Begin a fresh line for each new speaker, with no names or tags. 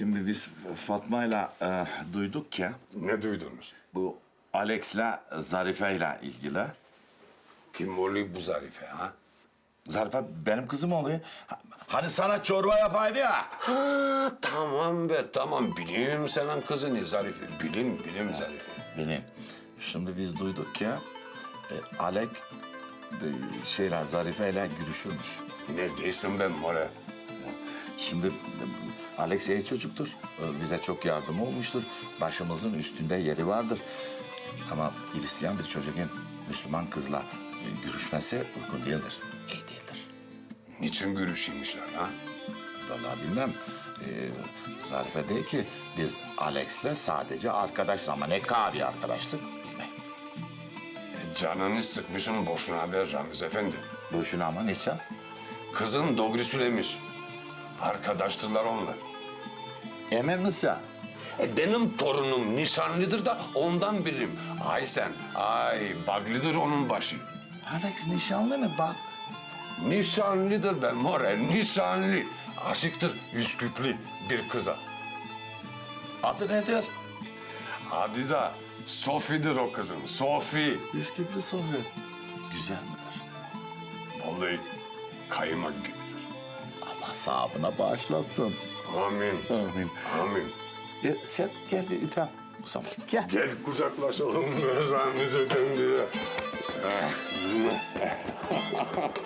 Şimdi biz Fatma'yla e, duyduk ki
Ne duydunuz?
bu Alex'le Zarife'yle ilgili.
Kim oluyor bu Zarife ha?
Zarife benim kızım oluyor. Ha- Hani sana çorba yapaydı ya.
Ha tamam be tamam bileyim senin kızını Zarife. Bilim bilim Zarife.
Benim. Şimdi biz duyduk ki e, Alex e, şeyle Zarife'yle görüşürmüş.
Ne değilsin ben more.
Şimdi Alex iyi çocuktur. E, Bize çok yardım olmuştur. Başımızın üstünde yeri vardır. Ama Hristiyan bir çocuğun Müslüman kızla e, görüşmesi uygun değildir. İyi değildir.
Niçin görüşüymüşler ha?
Vallahi bilmem. E, Zarife değil ki biz Alex'le sadece arkadaş ama ne kadar bir arkadaşlık bilmem.
E, canını sıkmışsın boşuna be Ramiz Efendi.
Boşuna ama niçin?
Kızın doğru söylemiş. Arkadaştılar onlar.
Emin misin?
E, benim torunum nişanlıdır da ondan bilirim. Ay sen, ay baglıdır onun başı.
Alex nişanlı mı bak?
Nişanlıdır ben more, nişanlı. Aşıktır Üsküplü bir kıza.
Adı nedir?
Adı da Sofi'dir o kızın, Sofi.
Üsküplü Sofi. Güzel midir?
Vallahi kaymak gibidir.
Sahabına bağışlasın.
Amin,
Amin.
amin.
E, sen gel bir. O zaman gel.
Gel kucaklaşalım Ramiz Efendi'ye.